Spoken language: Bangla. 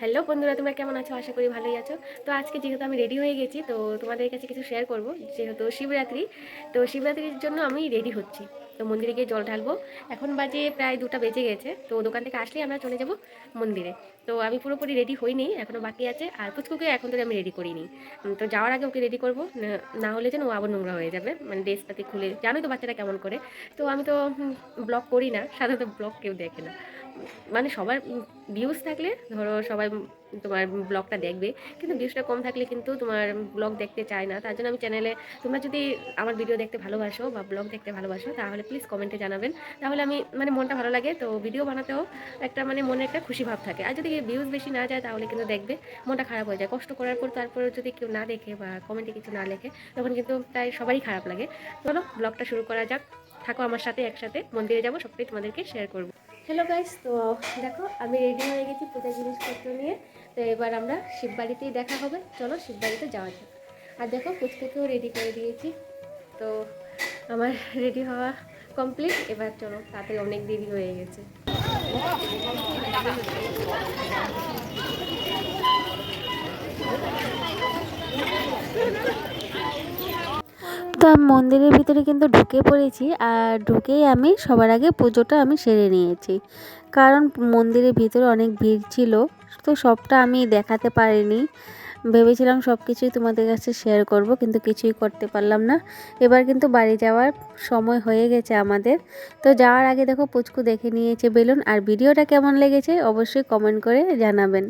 হ্যালো বন্ধুরা, তোমরা কেমন আছো? আশা করি ভালোই আছো। তো আজকে যেহেতু আমি রেডি হয়ে গেছি, তো তোমাদের কাছে কিছু শেয়ার করব। যেহেতু শিবরাত্রি, তো শিবরাত্রির জন্য আমি রেডি হচ্ছি। তো মন্দিরে গিয়ে জল ঢালবো। এখন বাজে প্রায় দুটা বেজে গেছে, তো দোকান থেকে আসলেই আমরা চলে যাব মন্দিরে। তো আমি পুরোপুরি রেডি হইনি এখনও বাকি আছে। আর পুচকুকে এখন ধরে আমি রেডি করিনি। তো যাওয়ার আগে ওকে রেডি করব। না- হলে যেন ও আবার নোংরা হয়ে যাবে। মানে ড্রেস পাতি খুলে জানোই তো বাচ্চারা কেমন করে। তো আমি তো ব্লগ করি না। সাধারণত ব্লগ কেউ দেখে না। মানে সবার ভিউজ থাকলে, ধরো সবাই তোমার ব্লগটা দেখবে, কিন্তু ভিউজটা কম থাকলে কিন্তু তোমার ব্লগ দেখতে চায় না। তার জন্য আমি চ্যানেলে তোমরা যদি আমার ভিডিও দেখতে ভালোবাসো বা ব্লগ দেখতে ভালোবাসো, তাহলে প্লিজ কমেন্টে জানাবেন। তাহলে আমি মানে মনটা ভালো লাগে, তো ভিডিও বানাতেও একটা মানে মনে একটা খুশি ভাব থাকে। আর যদি ভিউজ বেশি না যায়, তাহলে কিন্তু দেখবে মনটা খারাপ হয়ে যায়। কষ্ট করার পর তারপরে যদি কেউ না দেখে বা কমেন্টে কিছু না লেখে, তখন কিন্তু তাই সবারই খারাপ লাগে। চলো ব্লগটা শুরু করা যাক। থাকো আমার সাথে, একসাথে। মন্দিরে যাব, সবটাই তোমাদেরকে শেয়ার করব। হ্যালো গাইস তো দেখো, আমি রেডি হয়ে গেছি পূজার জিনিসপত্র নিয়ে। তো এবার আমরা শিব বাড়িতেই দেখা হবে। চলো শিব বাড়িতে যাওয়া যাক। আর দেখো, পুচকুকেও রেডি করে দিয়েছি। তো আমার রেডি হওয়া কমপ্লিট এবার চলো, তাতে অনেক দেরি হয়ে গেছে। তো আমি মন্দিরের ভিতরে কিন্তু ঢুকে পড়েছি আর ঢুকেই আমি সবার আগে পুজোটা আমি সেরে নিয়েছি। কারণ মন্দিরের ভিতরে অনেক ভিড় ছিল, তো সবটা আমি দেখাতে পারিনি। ভেবেছিলাম সব কিছুই তোমাদের কাছে শেয়ার করব, কিন্তু কিছুই করতে পারলাম না। এবার কিন্তু বাড়ি যাওয়ার সময় হয়ে গেছে আমাদের। তো যাওয়ার আগে দেখো পুচকু দেখে নিয়েছে বেলুন, আর ভিডিওটা কেমন লেগেছে অবশ্যই কমেন্ট করে জানাবেন।